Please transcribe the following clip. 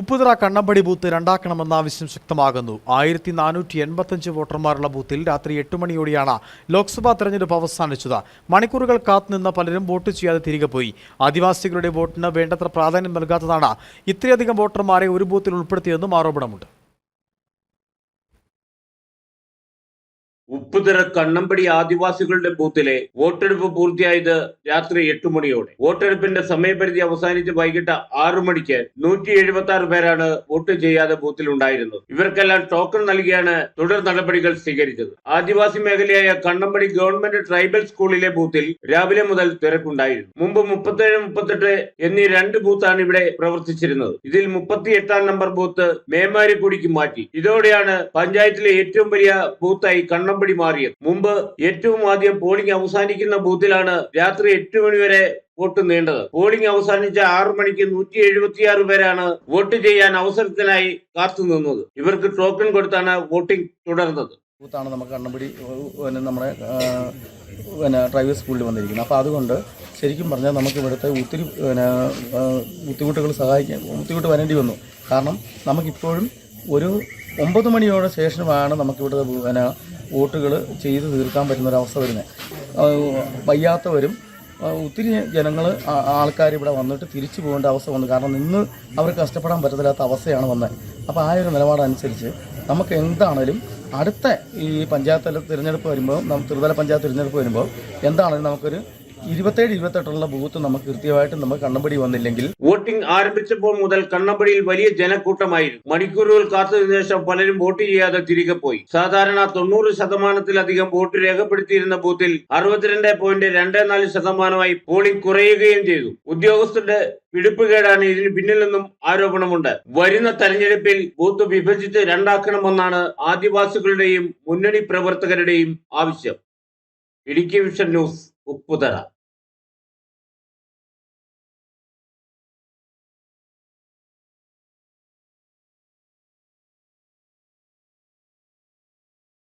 Upputhara Kannampadi booth രണ്ടാക്കണമെന്ന ആവശ്യം ശക്തമാകുന്നു. ആയിരത്തി നാനൂറ്റി എൺപത്തഞ്ച് വോട്ടർമാരുള്ള ബൂത്തിൽ രാത്രി എട്ട് മണിയോടെയാണ് ലോക്സഭാ തെരഞ്ഞെടുപ്പ് അവസാനിച്ചത്. മണിക്കൂറുകൾ കാത്തുനിന്ന പലരും വോട്ട് ചെയ്യാതെ തിരികെ പോയി. ആദിവാസികളുടെ വോട്ടിന് വേണ്ടത്ര പ്രാധാന്യം നൽകാത്തതാണ് ഇത്രയധികം വോട്ടർമാരെ ഒരു ബൂത്തിൽ ഉൾപ്പെടുത്തിയെന്നും ആരോപണമുണ്ട്. ഉപ്പുതറ കണ്ണമ്പടി ആദിവാസികളുടെ ബൂത്തിലെ വോട്ടെടുപ്പ് പൂർത്തിയായത് രാത്രി എട്ട് മണിയോടെ. വോട്ടെടുപ്പിന്റെ സമയപരിധി അവസാനിച്ച് വൈകിട്ട് ആറു മണിക്ക് നൂറ്റി എഴുപത്തി ആറ് പേരാണ് വോട്ട് ചെയ്യാതെ ബൂത്തിൽ ഉണ്ടായിരുന്നത് ഇവർക്കെല്ലാം ടോക്കൺ നൽകിയാണ് തുടർ നടപടികൾ സ്വീകരിച്ചത്. ആദിവാസി മേഖലയായ കണ്ണമ്പടി ഗവൺമെന്റ് ട്രൈബൽ സ്കൂളിലെ ബൂത്തിൽ രാവിലെ മുതൽ തിരക്കുണ്ടായിരുന്നു. മുമ്പ് മുപ്പത്തേഴ് മുപ്പത്തെട്ട് എന്നീ രണ്ട് ബൂത്താണ് ഇവിടെ പ്രവർത്തിച്ചിരുന്നത്. ഇതിൽ മുപ്പത്തി എട്ടാം നമ്പർ ബൂത്ത് മേമാരിക്കുടിക്ക് മാറ്റി. ഇതോടെയാണ് പഞ്ചായത്തിലെ ഏറ്റവും വലിയ ബൂത്തായി കണ്ണമ്പടി മാറിയത്. മുമ്പ് ഏറ്റവും ആദ്യം പോളിംഗ് അവസാനിക്കുന്ന ബൂത്തിലാണ് രാത്രി എട്ട് മണിവരെ വോട്ട് നീണ്ടത്. പോളിംഗ് അവസാനിച്ച ആറു മണിക്ക് നൂറ്റി എഴുപത്തിയാറ് പേരാണ് വോട്ട് ചെയ്യാൻ അവസരത്തിനായി കാത്തുനിന്നത് ഇവർക്ക് ടോക്കൺ കൊടുത്താണ് വോട്ടിംഗ് തുടർന്നത്. ബൂത്താണ് നമുക്ക് കണ്ണുപിടി പിന്നെ നമ്മുടെ പിന്നെ ഡ്രൈവേഴ്സ് സ്കൂളിൽ വന്നിരിക്കുന്നത്. അപ്പോൾ അതുകൊണ്ട് ശരിക്കും പറഞ്ഞാൽ നമുക്ക് ഇവിടുത്തെ ഒത്തിരി പിന്നെ ബുദ്ധിമുട്ടുകൾ സഹായിക്കാൻ ബുദ്ധിമുട്ട് വരേണ്ടി വന്നു. കാരണം നമുക്കിപ്പോഴും ഒരു ഒമ്പത് മണിയോടെ ശേഷമാണ് നമുക്കിവിടുത്തെ പിന്നെ വോട്ടുകൾ ചെയ്ത് തീർക്കാൻ പറ്റുന്ന ഒരു അവസ്ഥ വരുന്നത് വയ്യാത്തവരും ഒത്തിരി ജനങ്ങൾ ആൾക്കാർ ഇവിടെ വന്നിട്ട് തിരിച്ചു പോകേണ്ട അവസ്ഥ വന്നു. കാരണം ഇന്ന് അവർക്ക് കഷ്ടപ്പെടാൻ പറ്റത്തില്ലാത്ത അവസ്ഥയാണ് വന്നത് അപ്പോൾ ആ ഒരു നിലപാടനുസരിച്ച് നമുക്ക് എന്താണേലും അടുത്ത ഈ പഞ്ചായത്ത് തിരഞ്ഞെടുപ്പ് വരുമ്പോൾ ത്രിതല പഞ്ചായത്ത് തിരഞ്ഞെടുപ്പ് വരുമ്പോൾ എന്താണെങ്കിലും നമുക്കൊരു ഇരുപത്തേഴ് ഇരുപത്തെട്ടുള്ള ബൂത്ത് നമുക്ക് കൃത്യമായിട്ട് നമുക്ക് കണ്ണമ്പടി വന്നില്ലെങ്കിൽ വോട്ടിംഗ് ആരംഭിച്ചപ്പോൾ മുതൽ കണ്ണമ്പടിയിൽ വലിയ ജനക്കൂട്ടമായിരുന്നു. മണിക്കൂറുകൾ കാത്തതിനു ശേഷം പലരും വോട്ട് ചെയ്യാതെ തിരികെ പോയി. സാധാരണ തൊണ്ണൂറ് ശതമാനത്തിലധികം വോട്ട് രേഖപ്പെടുത്തിയിരുന്ന ബൂത്തിൽ അറുപത്തിരണ്ട് പോയിന്റ് രണ്ട് നാല് ശതമാനമായി പോളിംഗ് കുറയുകയും ചെയ്തു. ഉദ്യോഗസ്ഥരുടെ പിടിപ്പുകേടാണ് ഇതിന് പിന്നിൽ നിന്നും ആരോപണമുണ്ട്. വരുന്ന തെരഞ്ഞെടുപ്പിൽ ബൂത്ത് വിഭജിച്ച് രണ്ടാക്കണമെന്നാണ് ആദിവാസികളുടെയും മുന്നണി പ്രവർത്തകരുടെയും ആവശ്യം. Idukki vision news Upputhara.